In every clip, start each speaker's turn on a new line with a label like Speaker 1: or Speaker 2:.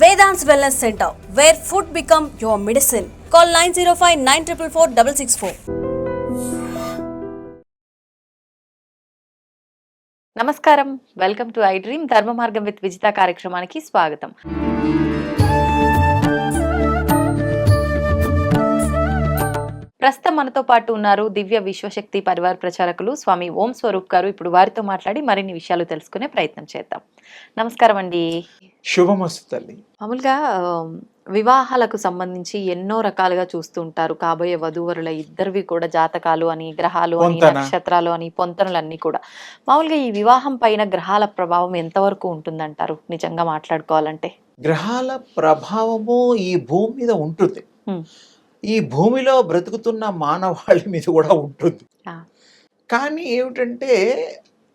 Speaker 1: Vedant wellness centre where food become your medicine call nine zero five nine triple four double six four
Speaker 2: నమస్కారం. Welcome to I dream Dharma Margam with Vijitha కార్యక్రమానికి స్వాగతం. ప్రస్తుతం మనతో పాటు ఉన్నారు దివ్య విశ్వశక్తి పరివార ప్రచారకులు స్వామి ఓం స్వరూప్ గారు. ఇప్పుడు వారితో మాట్లాడి మరిన్ని విషయాలు తెలుసుకునే ప్రయత్నం చేద్దాం. నమస్కారం అండి.
Speaker 3: శుభమస్తు తల్లి.
Speaker 2: మామూలుగా వివాహాలకు సంబంధించి ఎన్నో రకాలుగా చూస్తూ ఉంటారు. కాబోయే వధూవరుల ఇద్దరివి కూడా జాతకాలు అని గ్రహాలు అని. నక్షత్రాలు అని పొంతనలు అన్ని కూడా. మామూలుగా ఈ వివాహం పైన గ్రహాల ప్రభావం ఎంతవరకు ఉంటుందంటారు? నిజంగా మాట్లాడుకోవాలంటే.
Speaker 3: గ్రహాల ప్రభావము ఈ భూమి మీద ఉంటుంది. ఈ భూమిలో బ్రతుకుతున్న మానవాళి మీద కూడా ఉంటుంది. కానీ ఏమిటంటే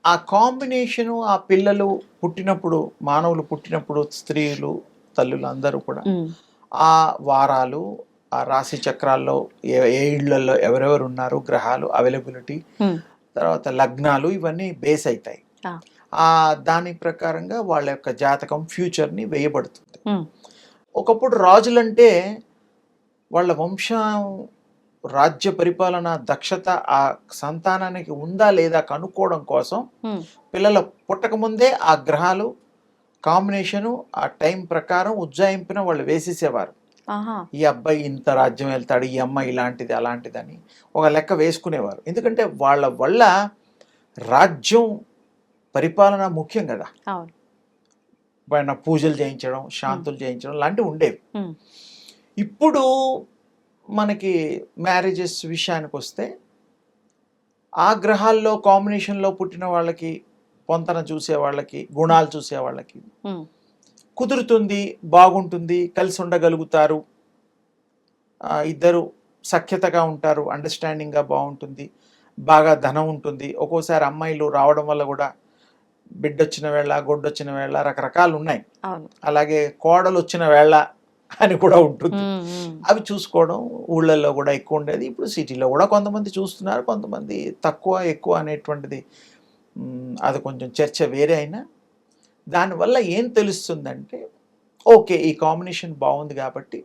Speaker 3: ఆ కాంబినేషను ఆ పిల్లలు పుట్టినప్పుడు మానవులు పుట్టినప్పుడు స్త్రీలు తల్లులు అందరూ కూడా ఆ వారాలు ఆ రాశి చక్రాల్లో ఏ ఏ ఇళ్ళలో ఎవరెవరు ఉన్నారు గ్రహాలు అవైలబిలిటీ తర్వాత లగ్నాలు ఇవన్నీ బేస్ అవుతాయి
Speaker 2: ఆ.
Speaker 3: దాని ప్రకారంగా వాళ్ళ యొక్క జాతకం ఫ్యూచర్ని వేయబడుతుంది. ఒకప్పుడు రాజులంటే వాళ్ళ వంశం రాజ్య పరిపాలన దక్షత ఆ సంతానానికి ఉందా లేదా కనుక్కోవడం కోసం పిల్లల పుట్టకముందే ఆ గ్రహాలు కాంబినేషను ఆ టైం ప్రకారం ఉజ్జాయింపున వాళ్ళు వేసేసేవారు. ఈ అబ్బాయి ఇంత రాజ్యం వెళ్తాడు ఈ అమ్మాయి ఇలాంటిది అలాంటిదని ఒక లెక్క వేసుకునేవారు. ఎందుకంటే వాళ్ళ వల్ల రాజ్యం పరిపాలన ముఖ్యం కదా. పైన పూజలు చేయించడం శాంతులు చేయించడం లాంటివి ఉండేవి. ఇప్పుడు మనకి మ్యారేజెస్ విషయానికి వస్తే ఆ గ్రహాల్లో కాంబినేషన్లో పుట్టిన వాళ్ళకి పొంతన చూసే వాళ్ళకి గుణాలు చూసే వాళ్ళకి కుదురుతుంది బాగుంటుంది కలిసి ఉండగలుగుతారు. ఇద్దరు సఖ్యతగా ఉంటారు అండర్స్టాండింగ్గా బాగుంటుంది బాగా ధనం ఉంటుంది. ఒక్కోసారి అమ్మాయిలు రావడం వల్ల కూడా బిడ్డొచ్చిన వేళ గొడ్డొచ్చిన వేళ రకరకాలు ఉన్నాయి అలాగే కోడలు వచ్చిన వేళ అని కూడా ఉంటుంది. అవి చూసుకోవడం ఊళ్ళల్లో కూడా ఎక్కువ ఉండేది. ఇప్పుడు సిటీలో కూడా కొంతమంది చూస్తున్నారు కొంతమంది తక్కువ ఎక్కువ అనేటువంటిది అది కొంచెం చర్చ వేరే అయినా. దానివల్ల ఏం తెలుస్తుందంటే ఓకే ఈ కాంబినేషన్ బాగుంది కాబట్టి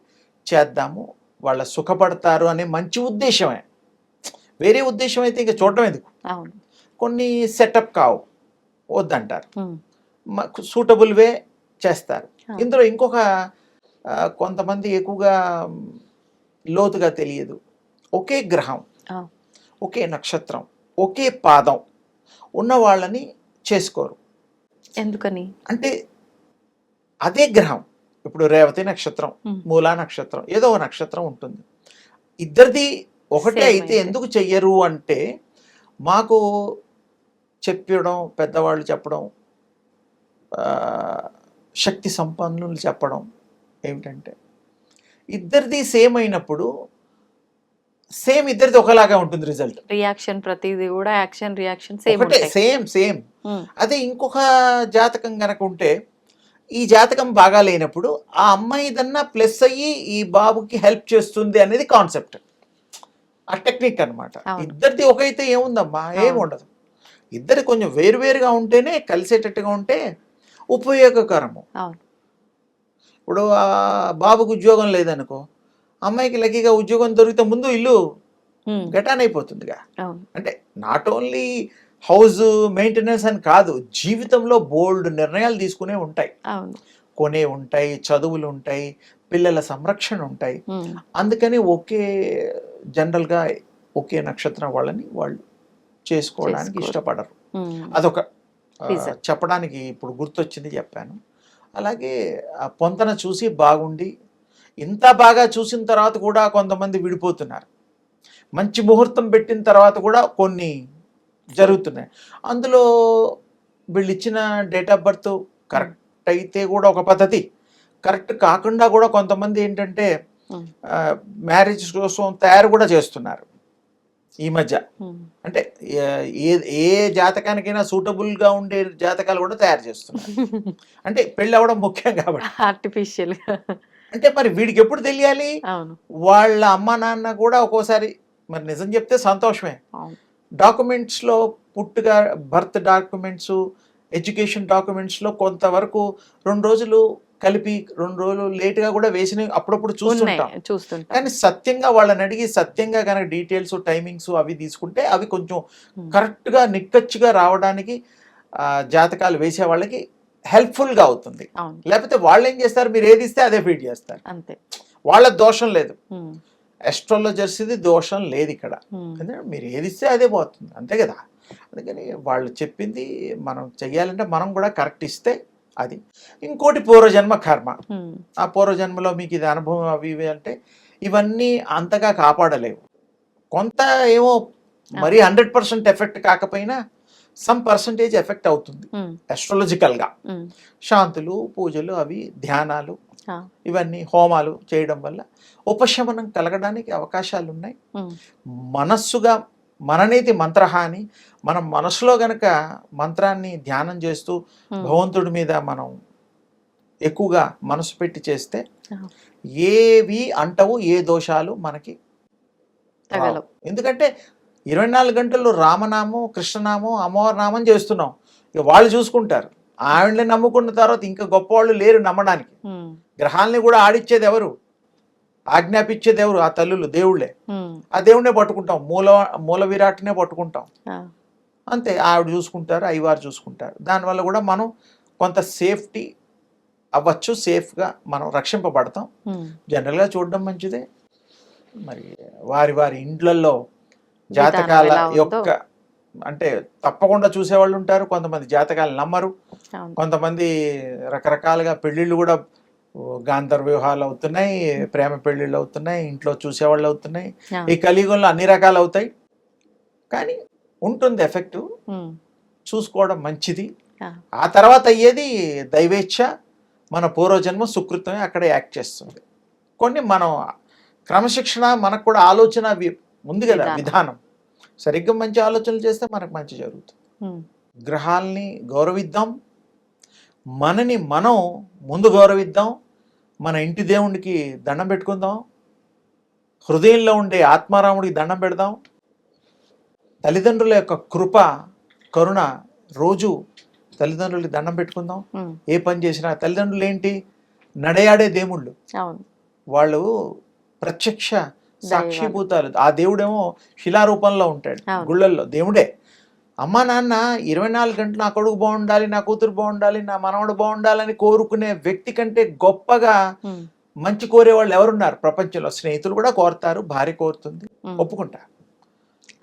Speaker 3: చేద్దాము వాళ్ళ సుఖపడతారు అనే మంచి ఉద్దేశమే. వేరే ఉద్దేశం అయితే ఇంకా చూడడం ఎందుకు? కొన్ని సెటప్ కావు వద్దంటారు. సూటబుల్ వే చేస్తారు. ఇందులో ఇంకొక కొంతమంది ఎక్కువగా లోతుగా తెలియదు. ఒకే గ్రహం. ఒకే నక్షత్రం ఒకే పాదం ఉన్న వాళ్ళని చేసుకోరు.
Speaker 2: ఎందుకని?
Speaker 3: అంటే అదే గ్రహం. ఇప్పుడు రేవతి నక్షత్రం మూలా నక్షత్రం ఏదో ఒక నక్షత్రం ఉంటుంది. ఇద్దరిది ఒకటే అయితే. ఎందుకు చెయ్యరు అంటే మాకు చెప్పడం పెద్దవాళ్ళు చెప్పడం శక్తి సంపన్నులు చెప్పడం ఏమిటంటే ఇద్దరిది సేమ్ అయినప్పుడు సేమ్ ఇద్దరిది ఒకలాగా ఉంటుంది రిజల్ట్.
Speaker 2: రియాక్షన్ ప్రతిదీ కూడా యాక్షన్ రియాక్షన్ సేమ్
Speaker 3: ఒకటే
Speaker 2: ఉంటాయి.
Speaker 3: Same same. అదే ఇంకొక జాతకం గనక ఉంటే ఈ జాతకం బాగా లేనప్పుడు ఆ అమ్మాయిదన్నా ప్లస్ అయ్యి ఈ బాబుకి హెల్ప్ చేస్తుంది అనేది కాన్సెప్ట్. ఆ టెక్నిక్ అన్నమాట.
Speaker 2: అవును.
Speaker 3: ఇద్దరిది ఒకైతే ఏముందమ్మా? ఏమి
Speaker 2: అవును.
Speaker 3: ఉండదు. ఇద్దరు కొంచెం వేరువేరుగా ఉంటేనే కలిసేటట్టుగా ఉంటే ఉపయోగకరము.
Speaker 2: అవును.
Speaker 3: ఇప్పుడు ఆ బాబుకు ఉద్యోగం లేదనుకో అమ్మాయికి లక్కీగా ఉద్యోగం దొరికితే ముందు ఇల్లు గటాన్ అయిపోతుందిగా. అంటే నాట్ ఓన్లీ హౌస్ మెయింటెనెన్స్ అని కాదు జీవితంలో బోల్డ్ నిర్ణయాలు తీసుకునే ఉంటాయి. కొనే ఉంటాయి చదువులు ఉంటాయి పిల్లల సంరక్షణ ఉంటాయి. అందుకని ఒకే జనరల్గా ఒకే నక్షత్రం వాళ్ళని వాళ్ళు చేసుకోవడానికి. ఇష్టపడరు. అదొక. చెప్పడానికి ఇప్పుడు గుర్తొచ్చింది చెప్పాను. అలాగే ఆ పొంతన చూసి బాగుండి ఇంత బాగా చూసిన తర్వాత కూడా కొంతమంది విడిపోతున్నారు. మంచి ముహూర్తం పెట్టిన తర్వాత కూడా కొన్ని జరుగుతున్నాయి. అందులో వీళ్ళు ఇచ్చిన డేట్ ఆఫ్ బర్త్ కరెక్ట్ అయితే కూడా ఒక పద్ధతి. కరెక్ట్ కాకుండా కూడా కొంతమంది ఏంటంటే మ్యారేజ్ కోసం తయారు కూడా చేస్తున్నారు. ఈ మధ్య. అంటే ఏ- ఏ జాతకానికైనా సూటబుల్గా ఉండే జాతకాలు కూడా తయారు చేస్తున్నారు. అంటే పెళ్ళి అవ్వడం ముఖ్యం కాబట్టి.
Speaker 2: ఆర్టిఫిషియల్
Speaker 3: అంటే మరి వీడికి ఎప్పుడు తెలియాలి? వాళ్ళ అమ్మ నాన్న కూడా ఒక్కోసారి మరి నిజం చెప్తే సంతోషమే. డాక్యుమెంట్స్లో పుట్టుగా బర్త్ డాక్యుమెంట్స్ ఎడ్యుకేషన్ డాక్యుమెంట్స్లో కొంతవరకు రెండు రోజులు కలిపి రెండు రోజులు లేట్గా కూడా వేసిన అప్పుడప్పుడు చూస్తుంటాం.
Speaker 2: చూస్తుంటాం.
Speaker 3: కానీ సత్యంగా వాళ్ళని అడిగి సత్యంగా కనుక డీటెయిల్స్ టైమింగ్స్ అవి తీసుకుంటే అవి కొంచెం
Speaker 2: Hmm.
Speaker 3: కరెక్ట్గా నిక్కచ్చిగా రావడానికి ఆ, జాతకాలు వేసే వాళ్ళకి హెల్ప్ఫుల్గా అవుతుంది. లేకపోతే వాళ్ళు ఏం చేస్తారు? మీరు ఏది ఇస్తే అదే ఫీడ్ చేస్తారు.
Speaker 2: అంతే.
Speaker 3: వాళ్ళ దోషం లేదు.
Speaker 2: ఉమ్,
Speaker 3: అస్ట్రాలజర్స్ది దోషం లేదు ఇక్కడ. ఎందుకంటే మీరు ఏది ఇస్తే అదే పోతుంది. అంతే కదా? అందుకని వాళ్ళు చెప్పింది మనం చెయ్యాలంటే మనం కూడా కరెక్ట్ ఇస్తే అది. ఇంకోటి పూర్వజన్మ కర్మ. ఆ పూర్వజన్మలో మీకు ఇది అనుభవం అవి ఇవి అంటే ఇవన్నీ అంతగా కాపాడలేవు. కొంత ఏమో మరీ హండ్రెడ్ పర్సెంట్ ఎఫెక్ట్ కాకపోయినా సమ్ పర్సంటేజ్ ఎఫెక్ట్ అవుతుంది. అస్ట్రాలజికల్గా
Speaker 2: ఉమ్,
Speaker 3: శాంతులు పూజలు అవి ధ్యానాలు ఇవన్నీ హోమాలు చేయడం వల్ల ఉపశమనం కలగడానికి అవకాశాలు ఉన్నాయి మనస్సుగా మననేతి మంత్రహ అని మనం మనసులో గనక మంత్రాన్ని ధ్యానం చేస్తూ భగవంతుడి మీద మనం ఎక్కువగా మనసు పెట్టి చేస్తే. ఏవి అంటవు ఏ దోషాలు మనకి ఎందుకంటే ఇరవై నాలుగు గంటలు రామనామం కృష్ణనామం అమ్మవారి నామం చేస్తున్నాం. ఇక వాళ్ళు చూసుకుంటారు. ఆవిడని నమ్ముకున్న తర్వాత ఇంకా గొప్పవాళ్ళు లేరు నమ్మడానికి. గ్రహాలని కూడా ఆడిచ్చేది ఎవరు? ఆజ్ఞాపించేది ఎవరు ఆ తల్లులు దేవుళ్ళే. ఆ దేవుడినే పట్టుకుంటాం. మూల మూల విరాట్నే పట్టుకుంటాం. అంతే. ఆవిడ చూసుకుంటారు అయ్యవారు చూసుకుంటారు. దానివల్ల కూడా మనం కొంత సేఫ్టీ అవ్వచ్చు సేఫ్గా మనం రక్షింపబడతాం. జనరల్గా చూడడం మంచిదే. మరి వారి వారి ఇండ్లలో జాతకాల. యొక్క అంటే తప్పకుండా చూసేవాళ్ళు ఉంటారు. కొంతమంది జాతకాలు నమ్మరు. కొంతమంది రకరకాలుగా పెళ్ళిళ్ళు కూడా ఓ, గాంధర్వ వివాహాలు అవుతున్నాయి ప్రేమ పెళ్ళిళ్ళు అవుతున్నాయి ఇంట్లో చూసేవాళ్ళు అవుతున్నాయి. ఈ కలియుగంలో అన్ని రకాలు అవుతాయి. కానీ ఉంటుంది ఎఫెక్ట్. చూసుకోవడం మంచిది.
Speaker 2: ఆ,
Speaker 3: తర్వాత అయ్యేది దైవేచ్ఛ మన పూర్వజన్మ సుకృతమే అక్కడ యాక్ట్ చేస్తుంది. కొన్ని మనం క్రమశిక్షణ మనకు కూడా ఆలోచన ఉంది కదా
Speaker 2: విధానం.
Speaker 3: సరిగ్గా మంచి ఆలోచనలు చేస్తే మనకు మంచి జరుగుతుంది. గ్రహాల్ని గౌరవిద్దాం. మనని మనం ముందు గౌరవిద్దాం. మన ఇంటి దేవునికి దండం పెట్టుకుందాం. హృదయంలో ఉండే ఆత్మారాముడికి దండం పెడదాం. తల్లిదండ్రుల యొక్క కృప కరుణ రోజు తల్లిదండ్రులకి దండం పెట్టుకుందాం. ఏ పని చేసినా తల్లిదండ్రులు ఏంటి? నడయాడే దేవుళ్ళు. వాళ్ళు ప్రత్యక్ష సాక్షిభూతాలు. ఆ దేవుడేమో శిలారూపంలో ఉంటాడు. గుళ్ళల్లో దేవుడే. అమ్మా నాన్న ఇరవై నాలుగు గంటలు నా కొడుకు బాగుండాలి నా కూతురు బాగుండాలి నా మనవడు బాగుండాలని కోరుకునే వ్యక్తి కంటే గొప్పగా మంచి కోరేవాళ్ళు ఎవరున్నారు? ప్రపంచంలో స్నేహితులు కూడా కోరుతారు భార్య కోరుతుంది. ఒప్పుకుంటా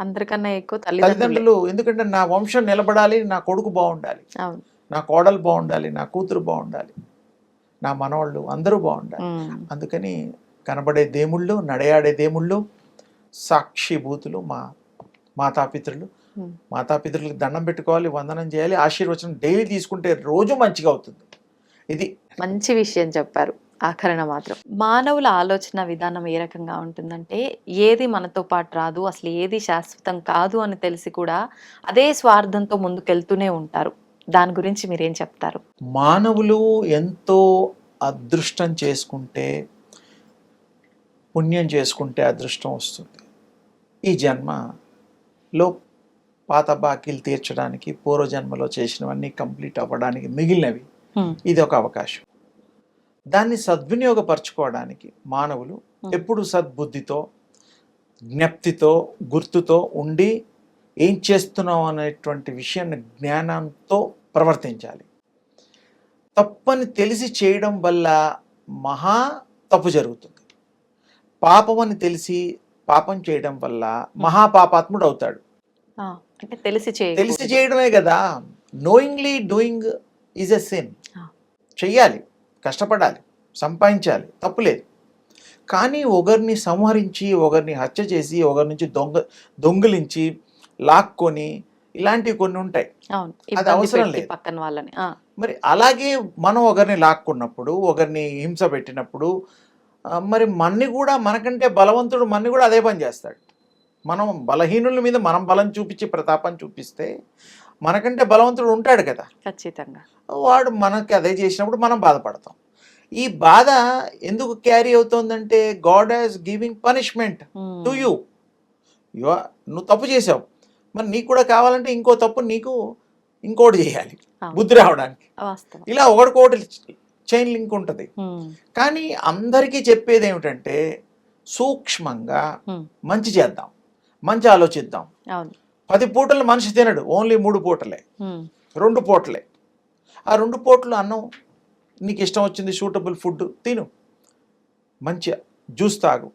Speaker 2: అందరికన్నా ఎక్కువ తల్లిదండ్రులు
Speaker 3: ఎందుకంటే నా వంశం నిలబడాలి నా కొడుకు బాగుండాలి నా కోడలు బాగుండాలి నా కూతురు బాగుండాలి నా మనవాళ్ళు అందరూ బాగుండాలి. అందుకని కనబడే దేముళ్ళు నడయాడే దేముళ్ళు సాక్షిభూతులు మా మాతాపితృలు. మాతాపితృలకు దండం పెట్టుకోవాలి వందనం చేయాలి ఆశీర్వచనం డైలీ తీసుకుంటే రోజు మంచిగా అవుతుంది. ఇది
Speaker 2: మంచి విషయం చెప్పారు. ఆఖరణ మాత్రం. మానవుల ఆలోచన విధానం ఏ రకంగా ఉంటుందంటే ఏది మనతో పాటు రాదు అసలు ఏది శాశ్వతం కాదు అని తెలిసి కూడా అదే స్వార్థంతో ముందుకెళ్తూనే ఉంటారు. దాని గురించి మీరేం చెప్తారు?
Speaker 3: మానవులు ఎంతో అదృష్టం చేసుకుంటే పుణ్యం చేసుకుంటే అదృష్టం వస్తుంది. ఈ జన్మలో పాత బాకీలు తీర్చడానికి పూర్వజన్మలో చేసినవన్నీ కంప్లీట్ అవ్వడానికి మిగిలినవి ఇది ఒక అవకాశం. దాన్ని సద్వినియోగపరచుకోవడానికి మానవులు. ఎప్పుడు సద్బుద్ధితో జ్ఞప్తితో గుర్తుతో ఉండి ఏం చేస్తున్నాం అనేటువంటి విషయాన్ని జ్ఞానంతో ప్రవర్తించాలి. తప్పని తెలిసి చేయడం వల్ల మహా తప్పు జరుగుతుంది. పాపం అని తెలిసి పాపం చేయడం వల్ల మహాపాపాత్ముడు అవుతాడు.
Speaker 2: అంటే తెలిసి
Speaker 3: తెలిసి
Speaker 2: చేయ
Speaker 3: చేయడమే కదా. Knowingly doing is a sin
Speaker 2: Ah.
Speaker 3: చెయ్యాలి కష్టపడాలి సంపాదించాలి తప్పులేదు. కానీ ఒకరిని సంహరించి ఒకరిని హత్య చేసి ఒకరి నుంచి దొంగ దొంగిలించి లాక్కొని ఇలాంటివి కొన్ని ఉంటాయి.
Speaker 2: ఇబ్బంది
Speaker 3: అవసరం లేదు.
Speaker 2: పక్కన వాళ్ళని
Speaker 3: మరి అలాగే మనం ఒకరిని లాక్కున్నప్పుడు ఒకరిని హింస పెట్టినప్పుడు మరి మన్ని కూడా మనకంటే బలవంతుడు మన్ని కూడా అదే పని చేస్తాడు. మనం బలహీనుల మీద మనం బలం చూపించి ప్రతాపం చూపిస్తే మనకంటే బలవంతుడు ఉంటాడు కదా.
Speaker 2: ఖచ్చితంగా.
Speaker 3: వాడు మనకి అదే చేసినప్పుడు మనం బాధపడతాం. ఈ బాధ ఎందుకు carry అవుతోందంటే God has giving punishment to you. You నువ్వు తప్పు చేసావు. మరి నీకు కూడా కావాలంటే ఇంకో తప్పు నీకు ఇంకోటి చేయాలి. బుద్ధి రావడానికి. ఇలా ఒకటికోటి చైన్ లింక్ ఉంటుంది. కానీ అందరికీ చెప్పేది ఏమిటంటే సూక్ష్మంగా మంచి చేద్దాం. మంచి ఆలోచిద్దాం. పది పూటలు మనిషి తినడు ఓన్లీ మూడు పూటలే. రెండు పూటలే. ఆ రెండు పూటలు అన్నం నీకు ఇష్టం వచ్చింది సూటబుల్ ఫుడ్ తిను. మంచి జ్యూస్ తాగు.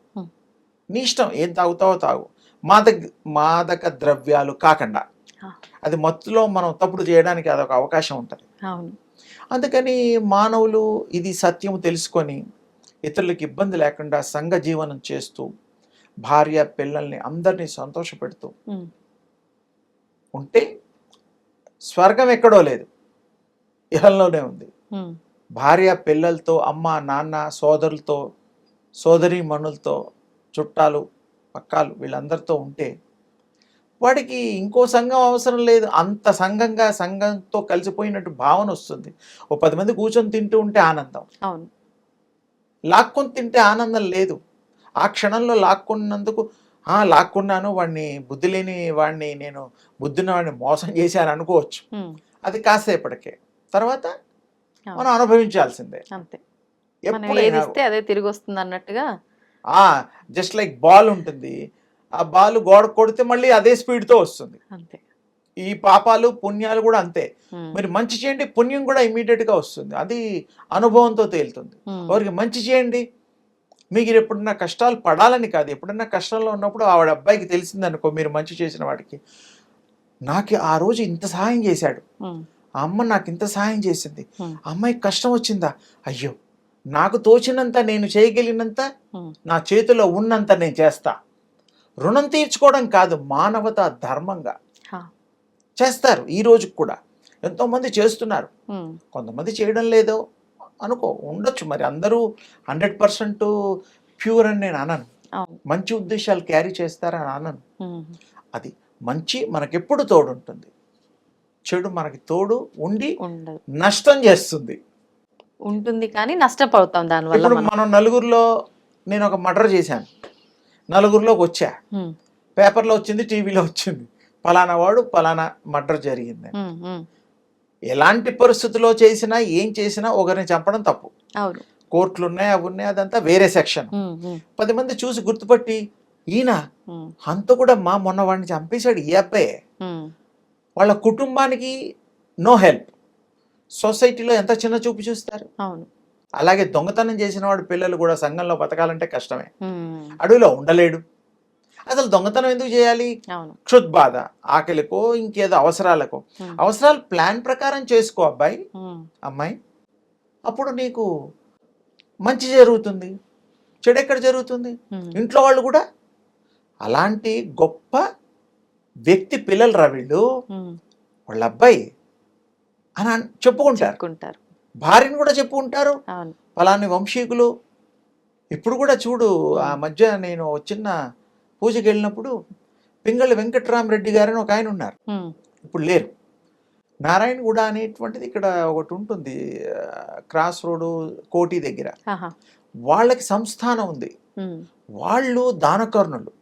Speaker 3: నీ ఇష్టం ఏం తాగుతావో తాగు. మాదక మాదక ద్రవ్యాలు కాకుండా. అది మత్తులో మనం తప్పుడు చేయడానికి అదొక అవకాశం ఉంటుంది. అందుకని మానవులు ఇది సత్యం తెలుసుకొని ఇతరులకు ఇబ్బంది లేకుండా సంఘ జీవనం చేస్తూ భార్య పిల్లల్ని అందరినీ సంతోషపెడుతూ ఉంటే స్వర్గం ఎక్కడో లేదు. ఇహంలోనే ఉంది. భార్య పిల్లలతో అమ్మ నాన్న సోదరులతో సోదరి మనులతో చుట్టాలు పక్కాలు వీళ్ళందరితో ఉంటే వాడికి ఇంకో సంఘం అవసరం లేదు. అంత సంఘంగా సంఘంతో కలిసిపోయినట్టు భావన వస్తుంది. ఓ పది మంది కూర్చొని తింటూ ఉంటే ఆనందం.
Speaker 2: అవును.
Speaker 3: లాక్కొని తింటే ఆనందం లేదు. ఆ క్షణంలో లాక్కున్నందుకు "ఆ, లాక్కున్నాను వాడిని బుద్ధి లేని వాడిని నేను బుద్ధిని వాడిని మోసం చేశాను అనుకోవచ్చు. అది కాసేపటికే. తర్వాత. మనం అనుభవించాల్సిందే.
Speaker 2: అంతే. అదే తిరిగి వస్తుంది అన్నట్టుగా
Speaker 3: జస్ట్ లైక్ బాల్ ఉంటుంది. ఆ బాల్ గోడ కొడితే మళ్ళీ అదే స్పీడ్తో వస్తుంది.
Speaker 2: అంతే.
Speaker 3: ఈ పాపాలు పుణ్యాలు కూడా అంతే. మీరు మంచి చేయండి పుణ్యం కూడా ఇమీడియట్గా వస్తుంది. అది అనుభవంతో తేలుతుంది. ఎవరికి మంచి చేయండి మీకు ఎప్పుడన్నా కష్టాలు పడాలని కాదు. ఎప్పుడన్నా కష్టంలో ఉన్నప్పుడు ఆవిడ అబ్బాయికి తెలిసిందనుకో మీరు మంచి చేసిన వాడికి నాకు ఆ రోజు ఇంత సహాయం చేశాడు. ఆ అమ్మ నాకు ఇంత సహాయం చేసింది. అమ్మాయికి కష్టం వచ్చిందా? అయ్యో! నాకు తోచినంత నేను చేయగలిగినంత నా చేతిలో ఉన్నంత నేను చేస్తా. రుణం తీర్చుకోవడం కాదు మానవత ధర్మంగా చేస్తారు ఈ రోజుకి కూడా. ఎంతోమంది చేస్తున్నారు. కొంతమంది చేయడం లేదో అనుకో ఉండొచ్చు మరి. అందరూ హండ్రెడ్ పర్సెంట్ ప్యూర్ అని నేను అనను. మంచి ఉద్దేశాలు క్యారీ చేస్తారని అనను. అది మంచి మనకెప్పుడు తోడు ఉంటుంది చెడు మనకి తోడు ఉండి నష్టం చేస్తుంది.
Speaker 2: ఉంటుంది కానీ నష్టపోతాం దానివల్ల మనం.
Speaker 3: నలుగురిలో నేను ఒక మర్డర్ చేశాను. నలుగురిలోకి వచ్చా. పేపర్లో వచ్చింది టీవీలో వచ్చింది. పలానా వాడు పలానా మర్డర్ జరిగింది ఎలాంటి పరిస్థితుల్లో చేసినా ఏం చేసినా ఒకరిని చంపడం తప్పు.
Speaker 2: అవును.
Speaker 3: కోర్టులు ఉన్నాయి అవి ఉన్నాయి అదంతా వేరే సెక్షన్. పది మంది చూసి గుర్తుపట్టి ఈయన అంత కూడా మా మొన్న వాడిని చంపేశాడు ఈ అబ్బాయే. వాళ్ళ కుటుంబానికి నో హెల్ప్. సొసైటీలో ఎంత చిన్న చూపు చూస్తారు?
Speaker 2: అవును.
Speaker 3: అలాగే దొంగతనం చేసిన వాడు పిల్లలు కూడా సంఘంలో బతకాలంటే కష్టమే. అడవిలో ఉండలేడు. అసలు దొంగతనం ఎందుకు చేయాలి? క్షుద్బాధ ఆకలికో ఇంకేదో అవసరాలకో. అవసరాలు ప్లాన్ ప్రకారం చేసుకో అబ్బాయి. అమ్మాయి అప్పుడు నీకు మంచి జరుగుతుంది. చెడు ఎక్కడ జరుగుతుంది? ఇంట్లో వాళ్ళు కూడా. అలాంటి గొప్ప వ్యక్తి పిల్లలు రా వీళ్ళు. వాళ్ళ అబ్బాయి అని చెప్పుకుంటారు. భార్యను కూడా చెప్పుకుంటారు. ఫలాని వంశీకులు. ఇప్పుడు కూడా చూడు ఆ మధ్య నేను చిన్న పూజకి వెళ్ళినప్పుడు పింగళి వెంకట్రామరెడ్డి గారని ఒక ఆయన ఉన్నారు. ఇప్పుడు లేరు. నారాయణగూడ అనేటువంటిది ఇక్కడ ఒకటి ఉంటుంది క్రాస్ రోడ్డు కోటి దగ్గర. వాళ్ళకి సంస్థానం ఉంది. వాళ్ళు దానకర్ణులు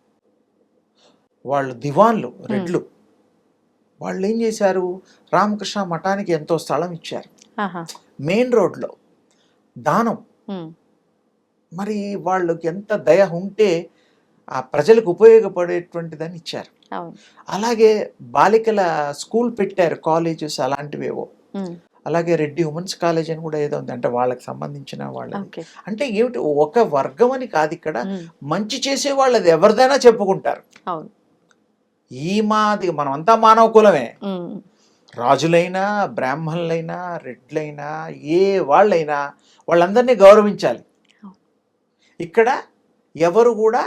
Speaker 3: వాళ్ళు దివాన్లు రెడ్లు. వాళ్ళు ఏం చేశారు? రామకృష్ణ మఠానికి ఎంతో స్థలం ఇచ్చారు. మెయిన్ రోడ్లో దానం. మరి వాళ్ళకి ఎంత దయ ఉంటే ఆ ప్రజలకు ఉపయోగపడేటువంటిదని ఇచ్చారు.
Speaker 2: అవును.
Speaker 3: అలాగే బాలికల స్కూల్ పెట్టారు కాలేజెస్ అలాంటివేవో అలాగే రెడ్డి ఉమెన్స్ కాలేజ్ అని కూడా ఏదో ఉంది. అంటే వాళ్ళకి సంబంధించిన వాళ్ళ అంటే ఏమిటి? ఒక వర్గం అని కాదు ఇక్కడ. మంచి చేసే వాళ్ళది ఎవరిదైనా చెప్పుకుంటారు. ఈ మాది మనమంతా మానవ కులమే. రాజులైనా బ్రాహ్మణులైనా రెడ్లైనా ఏ వాళ్ళైనా వాళ్ళందరినీ గౌరవించాలి. ఇక్కడ ఎవరు కూడా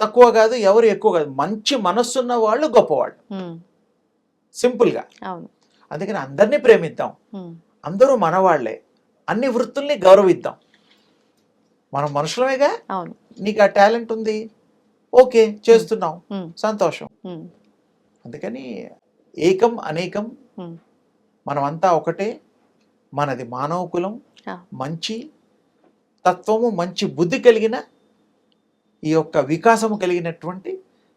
Speaker 3: తక్కువ కాదు ఎవరు ఎక్కువ కాదు. మంచి మనస్సున్న వాళ్ళు గొప్పవాళ్ళు. సింపుల్గా. అందుకని అందరినీ ప్రేమిద్దాం. అందరూ మనవాళ్ళే. అన్ని వృత్తుల్ని గౌరవిద్దాం. మనం మనుషులమేగా? నీకు ఆ టాలెంట్ ఉంది? ఓకే చేస్తున్నాం. సంతోషం. అందుకని ఏకం అనేకం మనమంతా ఒకటే. మనది మానవ కులం. మంచి తత్వము మంచి బుద్ధి కలిగిన ఈ యొక్క వికాసము కలిగినటువంటి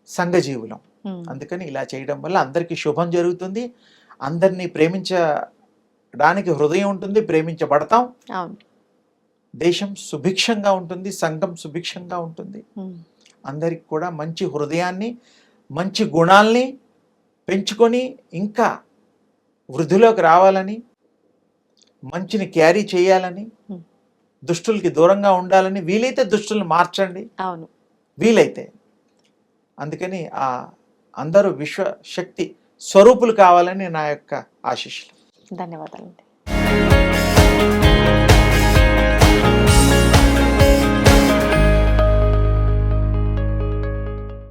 Speaker 3: సంఘజీవులం.
Speaker 2: ఉమ్,
Speaker 3: అందుకని ఇలా చేయడం వల్ల అందరికీ శుభం జరుగుతుంది. అందరినీ ప్రేమించ ప్రేమించడానికి హృదయం ఉంటుంది ప్రేమించబడతాం. దేశం సుభిక్షంగా ఉంటుంది సంఘం సుభిక్షంగా ఉంటుంది.
Speaker 2: ఉమ్.
Speaker 3: అందరికి కూడా మంచి హృదయాన్ని మంచి గుణాల్ని పెంచుకొని ఇంకా వృద్ధిలోకి రావాలని మంచిని క్యారీ చేయాలని
Speaker 2: Hmm.
Speaker 3: దుష్టులకి దూరంగా ఉండాలని వీలైతే దుష్టులను మార్చండి.
Speaker 2: అవును.
Speaker 3: వీలైతే. అందుకని ఆ అందరూ విశ్వశక్తి స్వరూపులు కావాలని నా యొక్క ఆశీస్సులు.
Speaker 2: ధన్యవాదాలండి.